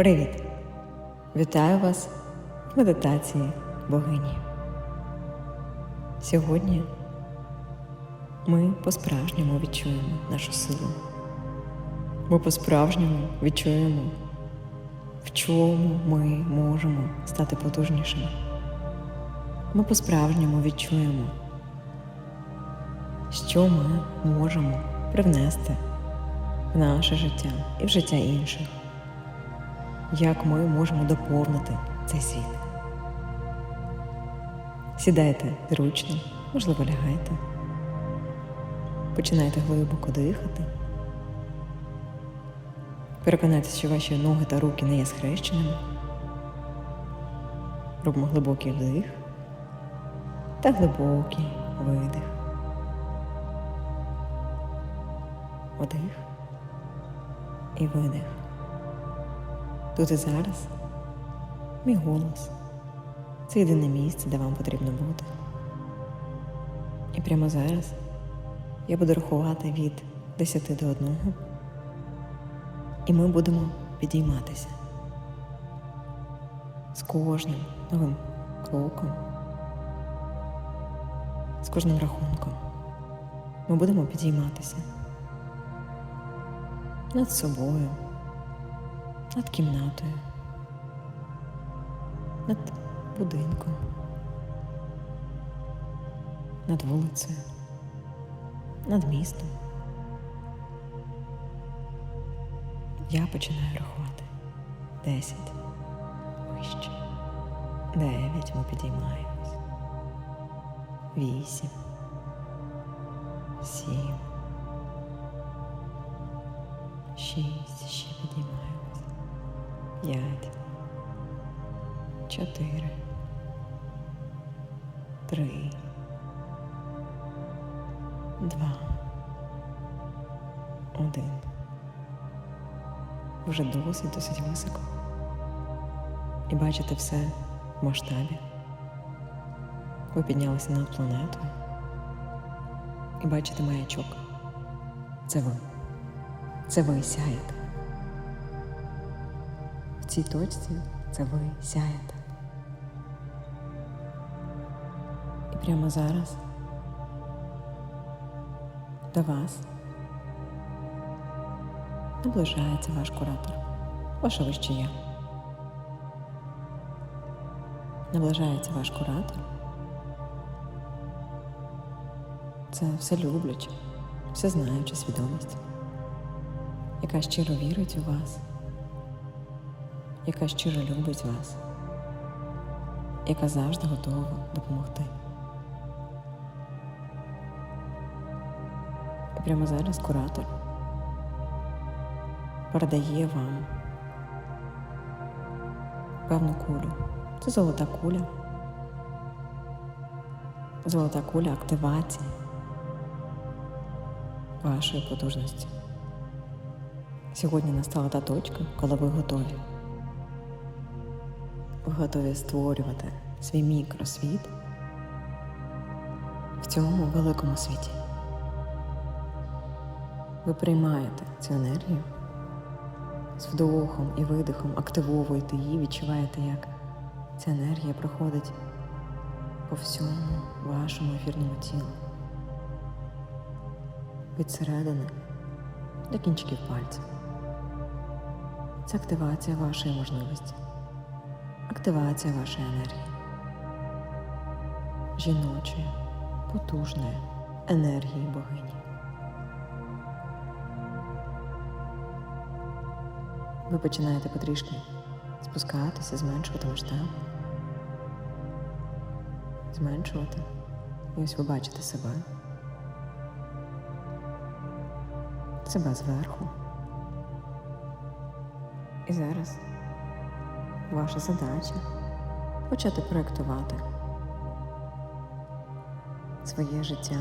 Привіт! Вітаю вас в медитації богині. Сьогодні ми по-справжньому відчуємо нашу силу. Ми по-справжньому відчуємо, в чому ми можемо стати потужнішими. Ми по-справжньому відчуємо, що ми можемо привнести в наше життя і в життя інших як ми можемо доповнити цей світ. Сідайте зручно, можливо, лягайте. Починайте глибоко дихати. Переконайтеся, що ваші ноги та руки не є схрещеними. Робимо глибокий вдих та глибокий видих. Вдих і видих. Тут і зараз мій голос. Це єдине місце, де вам потрібно бути. І прямо зараз я буду рахувати від 10 до 1. І ми будемо підійматися з кожним новим кроком, з кожним рахунком. Ми будемо підійматися над собою над кімнатою, над будинком, над вулицею, над містом. Я починаю рахувати. Десять. Вище. Дев'ять ми підіймаємось. Вісім. Сім. Шість. Ще підіймаємось. П'ять. Чотири. Три. Два. Один. Вже досить, досить високо. І бачите все в масштабі. Ви піднялися над планетою. І бачите маячок. Це ви. Це ви сяєте. Цій точці це ви сяєте. І прямо зараз до вас наближається ваш куратор, ваше вище я. Наближається ваш куратор. Це все любляче, все знаюча свідомість, яка щиро вірить у вас, яка щиро любить вас, яка завжди готова допомогти. І прямо зараз куратор передає вам певну кулю. Це золота куля. Золота куля активації вашої потужності. Сьогодні настала та точка, коли ви готові. Готові створювати свій мікросвіт в цьому великому світі. Ви приймаєте цю енергію з вдохом і видихом, активовуєте її, відчуваєте, як ця енергія проходить по всьому вашому ефірному тілу. Від середини до кінчиків пальців. Це активація вашої можливості, активація вашої енергії, жіночої, потужної енергії богині. Ви починаєте потрішки спускатися, зменшувати масштаб, зменшувати. І ось ви бачите себе. Себе зверху. І зараз ваша задача почати проєктувати своє життя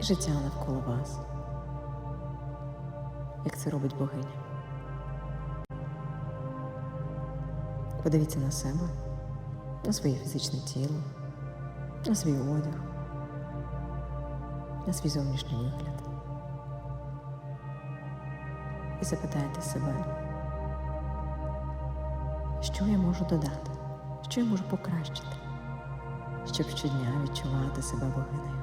і життя навколо вас, як це робить богиня. Подивіться на себе, на своє фізичне тіло, на свій одяг, на свій зовнішній вигляд. І запитайте себе, що я можу додати, що я можу покращити, щоб щодня відчувати себе богинею.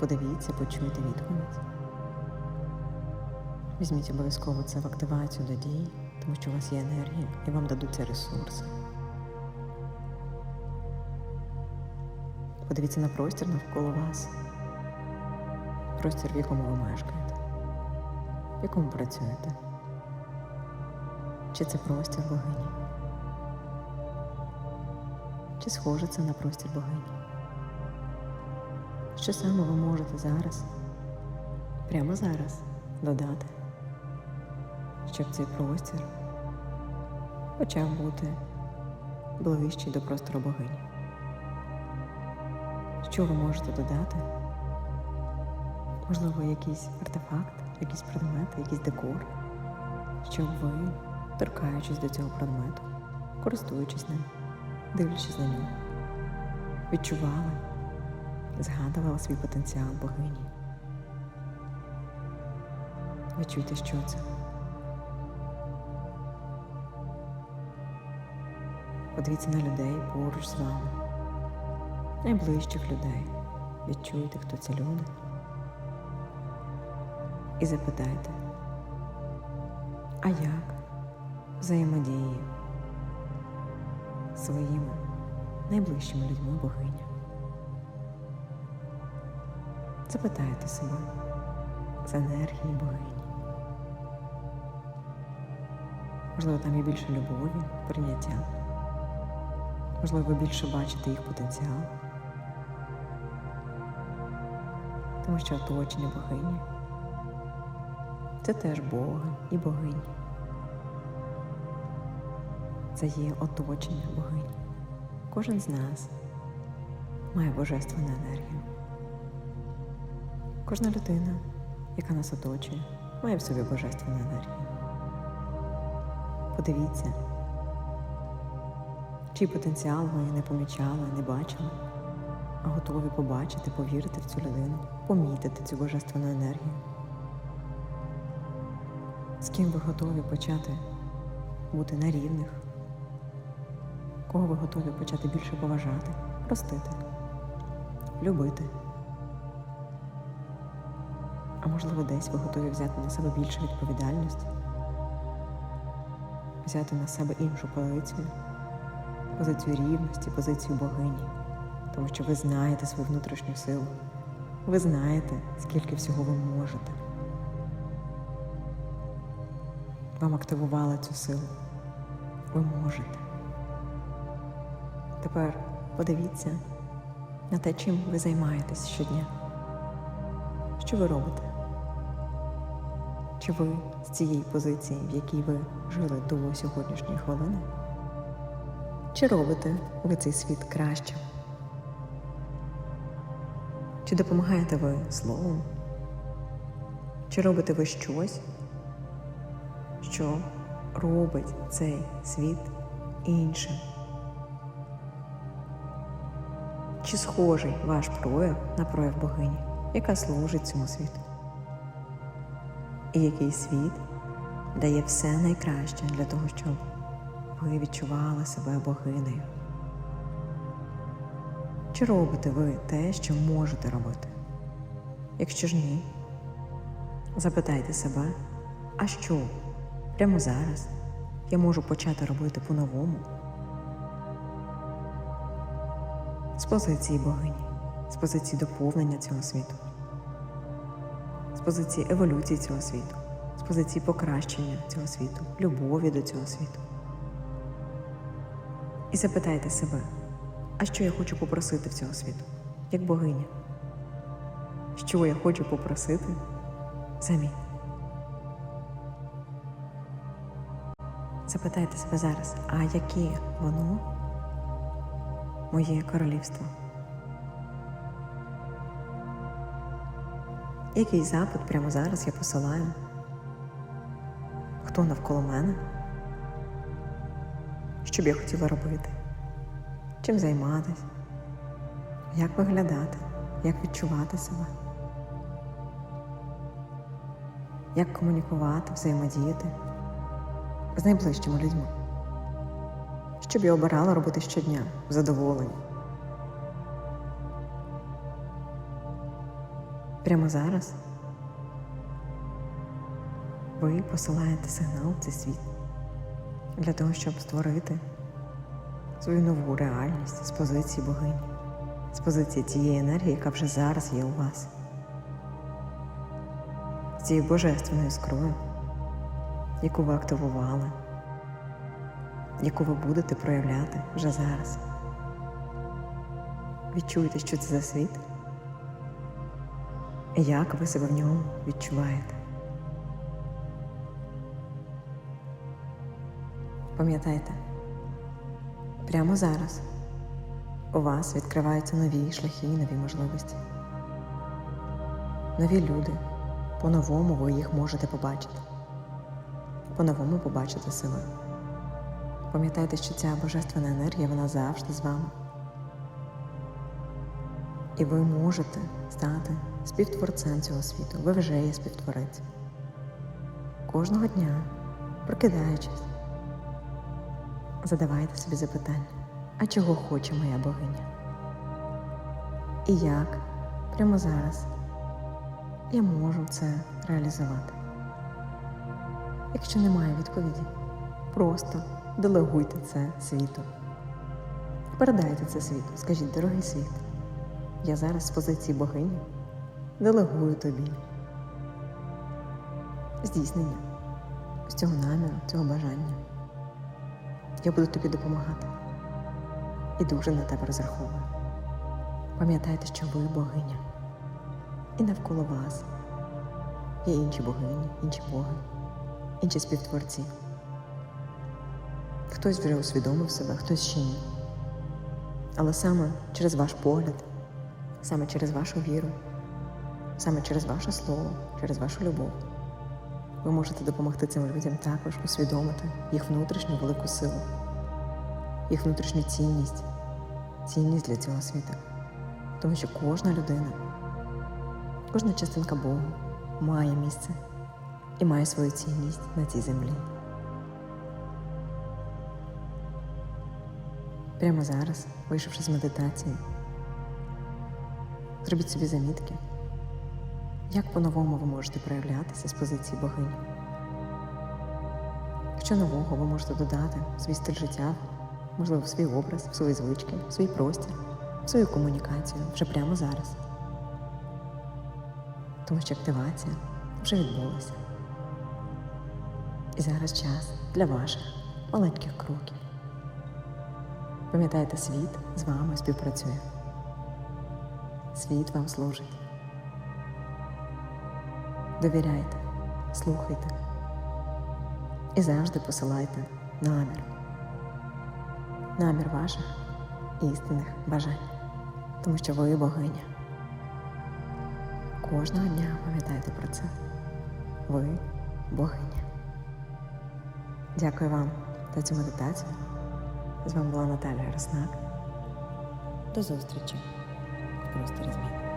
Подивіться, почуйте відповідь. Візьміть обов'язково це в активацію до дії, тому що у вас є енергія і вам дадуться ресурси. Подивіться на простір навколо вас. Простір, в якому ви мешкаєте, в якому працюєте. Чи це простір богині? Чи схоже це на простір богині? Що саме ви можете зараз, прямо зараз, додати, щоб цей простір почав бути ближчий до простору богині? Що ви можете додати? Можливо, якийсь артефакт, якийсь предмет, якийсь декор, щоб ви, торкаючись до цього предмету, користуючись ним, дивлячись на нього, відчували, згадували свій потенціал богині. Відчуйте, що це. Подивіться на людей поруч з вами, найближчих людей. Відчуйте, хто ці люди. І запитайте, а як взаємодіє з своїми найближчими людьми богиня? Запитайте себе з енергії богині. Можливо, там є більше любові, прийняття. Можливо, ви більше бачите їх потенціал. Тому що оточення богині це теж Бога і богині. Це є оточення богині. Кожен з нас має божественну енергію. Кожна людина, яка нас оточує, має в собі божественну енергію. Подивіться, чий потенціал ви не помічали, не бачили, а готові побачити, повірити в цю людину, помітити цю божественну енергію. З ким ви готові почати бути на рівних, кого ви готові почати більше поважати, простити, любити. А можливо, десь ви готові взяти на себе більше відповідальності, взяти на себе іншу позицію, позицію рівності, позицію богині, тому що ви знаєте свою внутрішню силу, ви знаєте, скільки всього ви можете. Вам активували цю силу. Ви можете. Тепер подивіться на те, чим ви займаєтесь щодня. Що ви робите? Чи ви з цієї позиції, в якій ви жили до сьогоднішньої хвилини? Чи робите ви цей світ кращим? Чи допомагаєте ви словом? Чи робите ви щось, що робить цей світ іншим? Чи схожий ваш прояв на прояв богині, яка служить цьому світу? І який світ дає все найкраще для того, щоб ви відчували себе богинею? Чи робите ви те, що можете робити? Якщо ж ні, запитайте себе, а що прямо зараз я можу почати робити по-новому? З позиції богині, з позиції доповнення цього світу, з позиції еволюції цього світу, з позиції покращення цього світу, любові до цього світу. І запитайте себе, а що я хочу попросити в цього світу, як богиня? Що я хочу попросити взамін? Запитайте себе зараз, а яке воно моє королівство? Який запит прямо зараз я посилаю? Хто навколо мене? Що б я хотіла робити? Чим займатися? Як виглядати? Як відчувати себе? Як комунікувати, взаємодіяти? з найближчими людьми, щоб я обирала робити щодня в задоволенні. Прямо зараз ви посилаєте сигнал цей світ для того, щоб створити свою нову реальність з позиції богині, з позиції тієї енергії, яка вже зараз є у вас, з цією божественною іскрою, яку ви активували, яку ви будете проявляти вже зараз. Відчуєте, що це за світ, як ви себе в ньому відчуваєте. Пам'ятайте, прямо зараз у вас відкриваються нові шляхи і нові можливості. Нові люди. По-новому ви їх можете побачити. По-новому побачите себе. Пам'ятайте, що ця божественна енергія вона завжди з вами. І ви можете стати співтворцем цього світу. Ви вже є співтворець. Кожного дня, прокидаючись, задавайте собі запитання, а чого хоче моя богиня? І як прямо зараз я можу це реалізувати? Якщо немає відповіді, просто делегуйте це світу. Передайте це світу, скажіть, дорогий світ, я зараз з позиції богині делегую тобі здійснення з цього наміру, цього бажання. Я буду тобі допомагати і дуже на тебе розраховую. Пам'ятайте, що ви богиня, і навколо вас є інші богині, інші боги, інші співтворці. Хтось вже усвідомив себе, хтось ще ні. Але саме через ваш погляд, саме через вашу віру, саме через ваше слово, через вашу любов, ви можете допомогти цим людям також усвідомити їх внутрішню велику силу, їх внутрішню цінність, цінність для цього світу. Тому що кожна людина, кожна частинка Богу має місце і має свою цінність на цій землі. Прямо зараз, вийшовши з медитації, зробіть собі замітки, як по-новому ви можете проявлятися з позиції богині. Що нового ви можете додати в свій стиль життя, можливо, в свій образ, в свої звички, в свій простір, в свою комунікацію вже прямо зараз. Тому що активація вже відбулася. І зараз час для ваших маленьких кроків. Пам'ятайте, світ з вами співпрацює. Світ вам служить. Довіряйте, слухайте і завжди посилайте намір. Намір ваших істинних бажань. Тому що ви богиня. Кожного дня пам'ятайте про це. Ви богиня. Дякую вам за цю медитацію. З вами була Наталія Роснак. До зустрічі в просторі змін.